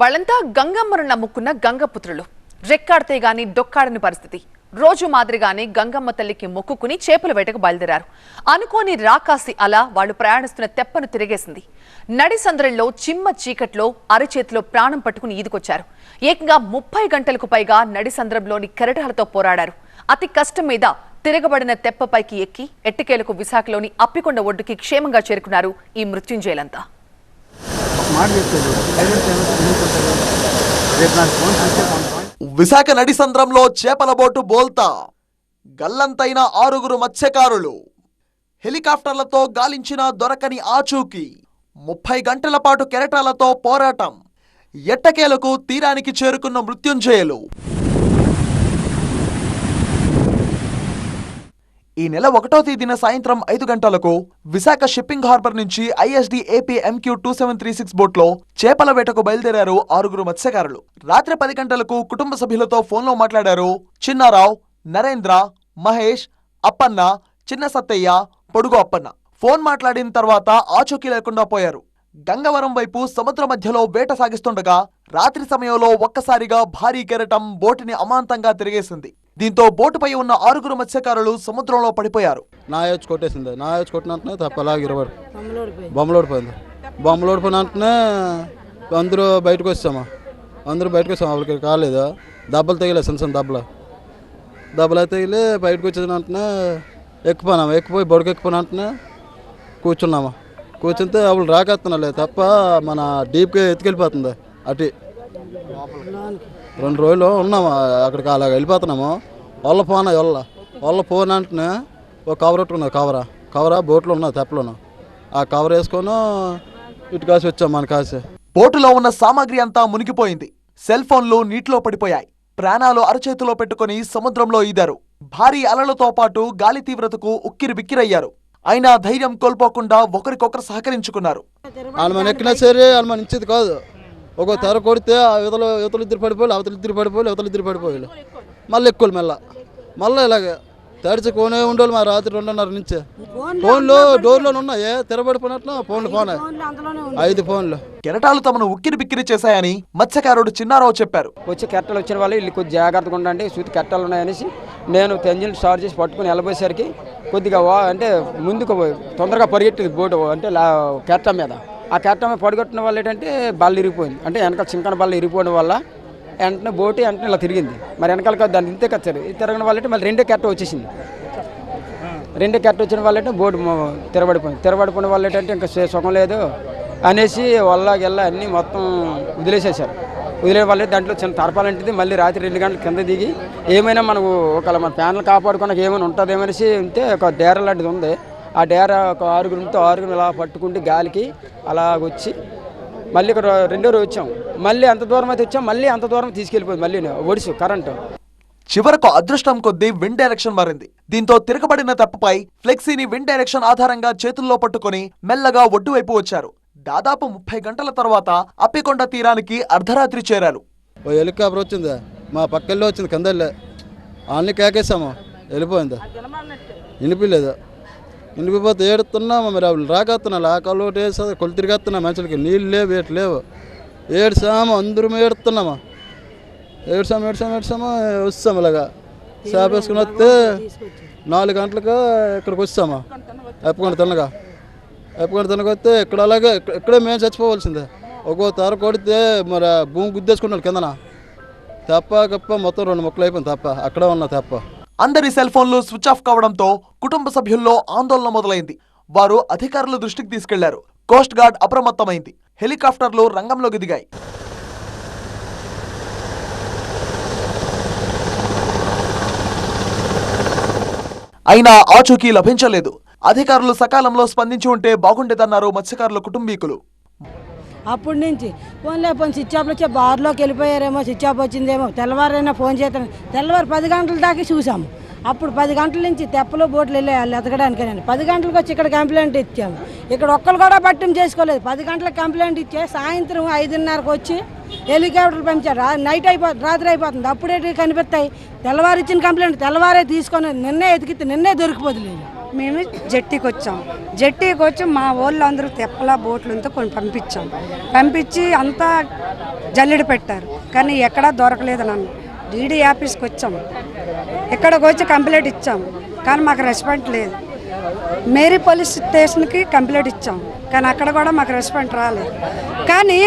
వాళ్ళంతా గంగమ్మను నమ్ముకున్న గంగపుత్రులు. రెక్కాడితే గాని డొక్కాడని పరిస్థితి. రోజు మాదిరిగానే గంగమ్మ తల్లికి మొక్కుకుని చేపల వేటకు బయలుదేరారు. అనుకోని రాకాసి అలా వాళ్ళు ప్రయాణిస్తున్న తెప్పను తిరిగేసింది. నడి చిమ్మ చీకట్లో అరచేతిలో ప్రాణం పట్టుకుని ఈదుకొచ్చారు. ఏకంగా ముప్పై గంటలకు పైగా నడి సంద్రంలోని కెరటాలతో పోరాడారు. అతి కష్టం మీద తిరగబడిన తెప్పపైకి ఎక్కి ఎట్టకేలకు విశాఖలోని అప్పికొండ ఒడ్డుకి క్షేమంగా చేరుకున్నారు ఈ మృత్యుంజయులంతా. నాకు ఫోన్ చేస్తే విశాఖ నడి సంద్రంలో చేపల బోటు బోల్తా. గల్లంతైన ఆరుగురు మత్స్యకారులు. హెలికాప్టర్లతో గాలించిన దొరకని ఆచూకీ. ముప్పై గంటల పాటు కెరటాలతో పోరాటం. ఎట్టకేలకు తీరానికి చేరుకున్న మృత్యుంజయులు. ఈ నెల ఒకటో తేదీన సాయంత్రం ఐదు గంటలకు విశాఖ షిప్పింగ్ హార్బర్ నుంచి ISD AP MQ two seven three six బోట్లో చేపల వేటకు బయలుదేరారు ఆరుగురు మత్స్యకారులు. రాత్రి పది గంటలకు కుటుంబ సభ్యులతో ఫోన్లో మాట్లాడారు చిన్నారావు నరేంద్ర మహేష్ అప్పన్న చిన్న సత్తయ్య పొడుగు అప్పన్న. ఫోన్ మాట్లాడిన తర్వాత ఆచూకీ లేకుండా పోయారు. గంగవరం వైపు సముద్ర మధ్యలో వేట సాగిస్తుండగా రాత్రి సమయంలో ఒక్కసారిగా భారీ కెరటం బోటుని అమాంతంగా తిరిగేసింది. దీంతో బోటుపై ఉన్న ఆరుగురు మత్స్యకారులు సముద్రంలో పడిపోయారు. నా వచ్చి కొట్టేసింది. నా వచ్చి కొట్టినట్టునే తప్ప అలాగే ఇరవై బొమ్మలు అందరూ బయటకు వచ్చామా? అందరూ బయటకు వచ్చాము? వాళ్ళకి కాలేదు? దెబ్బలు తగిలే చిన్న చిన్న దెబ్బలు. దెబ్బలు తగిలి బయటకు వచ్చిన వెంటనే ఎక్కిపోయినాము? ఎక్కిపోయి బొడకు ఎక్కిపోయిన వెంటనే కూర్చున్నామా? కూర్చుంటే వాళ్ళు రాకెత్తున్నాలే తప్ప మన డీప్గా ఎత్తుకెళ్ళిపోతుంది. అటు. రెండు రోజులు ఉన్నాము? అక్కడికి అలా వెళ్ళిపోతున్నాము. వాళ్ళ ఫోన్ వాళ్ళ వాళ్ళ ఫోన్ అంటేనే ఒక కవర్ ఉన్నది కవరా కవరా బోట్లో ఉన్నది తెప్పలోను. ఆ కవర్ వేసుకొని ఇటు కాసి వచ్చాం మన కాసి. బోటులో ఉన్న సామాగ్రి అంతా మునిగిపోయింది. సెల్ ఫోన్లు నీటిలో పడిపోయాయి. ప్రాణాలు అరచేతిలో పెట్టుకుని సముద్రంలో ఈదారు. భారీ అలలతో పాటు గాలి తీవ్రతకు ఉక్కిరి బిక్కిరయ్యారు. అయినా ధైర్యం కోల్పోకుండా ఒకరికొకరు సహకరించుకున్నారు. వాళ్ళు మన ఎక్కినా సరే వాళ్ళు మన ఇచ్చేది కాదు. ఒక తెర కొడితే ఆ యువతలు యువతలు ఇద్దరు పడిపోయి అవతలు ఇద్దరు పడిపోయి యువతలు ఇద్దరు పడిపోయి మళ్ళీ ఎక్కువ మెల్ల. మళ్ళీ ఇలాగే తడిచి కోనే ఉండేవాళ్ళు మా రాత్రి రెండున్నర నుంచి. ఫోన్లు డోర్లో ఉన్నాయి. తెరబడిపోయినట్లు ఫోన్లు ఫోన్. ఐదు ఫోన్లు. కెరటాలు తమను ఉక్కిరి బిక్కిరి చేశాయని మత్స్యకారుడు చిన్నారావు చెప్పారు. వచ్చి కట్టలు వచ్చిన వాళ్ళు వీళ్ళు కొద్దిగా జాగ్రత్తగా ఉండండి సూతి కట్టలు ఉన్నాయనేసి నేను తెంజిల్ స్టార్ట్ చేసి పట్టుకుని వెళ్ళబోయేసరికి కొద్దిగా వా అంటే ముందుకు పోయి తొందరగా పరిగెట్టింది బోటు అంటే లా కెట్ట మీద. ఆ కెట్ట మీద పడిగొట్టిన వల్ల ఏంటంటే బల్ల ఇరిగిపోయింది. అంటే వెనకాల చింకన బల్ల ఇరిగిపోవడం వల్ల వెంటనే బోటు వెంటనే ఇలా తిరిగింది. మరి వెనకాల దాన్ని ఇంతే కచ్చారు. ఇది తిరగడం వల్ల మళ్ళీ రెండో కెట్ట వచ్చేసింది. రెండే కెట్ట వచ్చిన వల్ల బోటు తిరబడిపోయింది. తిరబడిపోయిన వల్ల ఏంటంటే ఇంకా సుఖం లేదు అనేసి వల్ల గెల్ల అన్నీ మొత్తం వదిలేసేసారు వదిలే వల్ల దాంట్లో చిన్న తరపాలంటిది మళ్ళీ రాత్రి రెండు గంటల కింద దిగి ఏమైనా మనకు ఒకవేళ మన ప్యానల్ కాపాడుకోవడానికి ఏమైనా ఉంటుంది ఏమనేసి ఉంటే ఒక డేర లాంటిది ఉంది. ఆ డేర ఒక ఆరుగురు ఉంటే ఆరుగురు ఇలా పట్టుకుంటే గాలికి అలా వచ్చి మళ్ళీ ఇక్కడ రెండో రోజు వచ్చాం. మళ్ళీ అంత దూరం అయితే వచ్చాం మళ్ళీ అంత దూరం తీసుకెళ్ళిపోయింది మళ్ళీ ఒడిసు కరెంటు. చివరకు అదృష్టం కొద్దీ విండ్ డైరెక్షన్ మారింది. దీంతో తిరగబడిన తెప్పపై ఫ్లెక్సీని విండ్ డైరెక్షన్ ఆధారంగా చేతుల్లో పట్టుకొని మెల్లగా ఒడ్డు వైపు వచ్చారు. దాదాపు ముప్పై గంటల తర్వాత అప్పికొండ తీరానికి అర్ధరాత్రి చేరారు. ఓ హెలికాప్టర్ వచ్చింది? మా పక్కల్లో వచ్చింది కింద వెళ్ళే వాళ్ళని కేకేసాము వెళ్ళిపోయింది వినిపించలేదు ఇండిపోతే ఏడుతున్నాము మరి అవి రాకత్తున్నా ఆ కళ్ళు ఒకటి వేస్తుంది కొలు తిరిగేస్తున్నా మనుషులకి నీళ్ళు లేవు ఏటి లేవు. ఏడ్చాము అందరూ ఏడుతున్నామా. ఏడ్చాము ఏడ్చాము ఏడ్చాము వస్తాము ఇలాగా. చేప వేసుకుని వస్తే నాలుగు గంటలకు ఇక్కడికి వస్తామా. ఎప్పకుండా తినగా. ఎప్పుకొని తినగా వస్తే ఇక్కడ అలాగే ఇక్కడ- ఇక్కడే మేము చచ్చిపోవాల్సిందే. ఒక్కో తర కొడితే మరి భూమి గుద్దేసుకున్నాడు కిందన. తెప్ప గప్ప మొత్తం రెండు ముక్కలు అయిపోయింది తప్ప. అక్కడే ఉన్నా తెప్ప. అందరి సెల్ ఫోన్లు స్విచ్ ఆఫ్ కావడంతో కుటుంబ సభ్యుల్లో ఆందోళన మొదలైంది. వారు అధికారుల దృష్టికి తీసుకెళ్ళారు. కోస్ట్ గార్డ్ అప్రమత్తమైంది. హెలికాప్టర్లు రంగంలోకి దిగాయి. అయినా ఆచూకీ లభించలేదు. అధికారులు సకాలంలో స్పందించి ఉంటే బాగుండేదన్నారు మత్స్యకారుల కుటుంబీకులు. అప్పటి నుంచి. ఫోన్లే ఫోన్ స్విచ్ ఆఫ్ బార్లోకి వెళ్ళిపోయారేమో స్విచ్ ఆఫ్ వచ్చిందేమో. తెల్లవారైనా ఫోన్ చేస్తాను. తెల్లవారు పది గంటల దాకా చూసాము. అప్పుడు పది గంటల నుంచి తెప్పలు బోట్లు వెళ్ళే వాళ్ళు ఎతకడానికేనండి పది గంటలకు వచ్చి ఇక్కడ కంప్లైంట్ ఇచ్చాము. ఇక్కడ ఒక్కరు కూడా పట్టింపు చేసుకోలేదు. పది గంటలకు కంప్లైంట్ ఇచ్చే సాయంత్రం ఐదున్నరకు వచ్చి హెలికాప్టర్ పంపించారు. నైట్ అయిపోతుంది రాత్రి అయిపోతుంది. అప్పుడే కనిపిస్తాయి. తెల్లవారు ఇచ్చిన కంప్లైంట్ తెల్లవారే తీసుకొని నిన్నే ఎతికితే నిన్నే దొరికిపోతుంది మేము జట్టీకి వచ్చాం. జట్టీకి వచ్చి మా ఊళ్ళో అందరూ తెప్పల బోట్లంతా కొన్ని పంపించాం. పంపించి అంతా జల్లెడ పెట్టారు. కానీ ఎక్కడా దొరకలేదు నన్ను. డీడీ ఆఫీస్కి వచ్చాం. ఇక్కడికి వచ్చి కంప్లైంట్ ఇచ్చాం. కానీ మాకు రెస్పాండ్ లేదు. మేరీ పోలీస్ స్టేషన్కి కంప్లైంట్ ఇచ్చాం. కానీ అక్కడ కూడా మాకు రెస్పాండ్ రాలేదు కానీ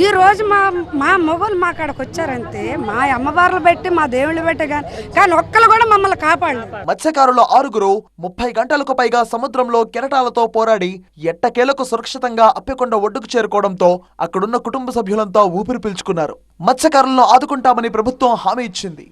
ఈ రోజు మా మా మొగలు మా అక్కడికి వచ్చారంతే మా అమ్మవార్లు పెట్టి మా దేవుళ్ళు పెట్టి కానీ కానీ ఒక్కరు కూడా మమ్మల్ని కాపాడు మత్స్యకారుల ఆరుగురు ముప్పై గంటలకు పైగా సముద్రంలో కెరటాలతో పోరాడి ఎట్టకేలకు సురక్షితంగా అప్పికొండ ఒడ్డుకు చేరుకోవడంతో అక్కడున్న కుటుంబ సభ్యులంతా ఊపిరి పీల్చుకున్నారు. మత్స్యకారులను ఆదుకుంటామని ప్రభుత్వం హామీ ఇచ్చింది.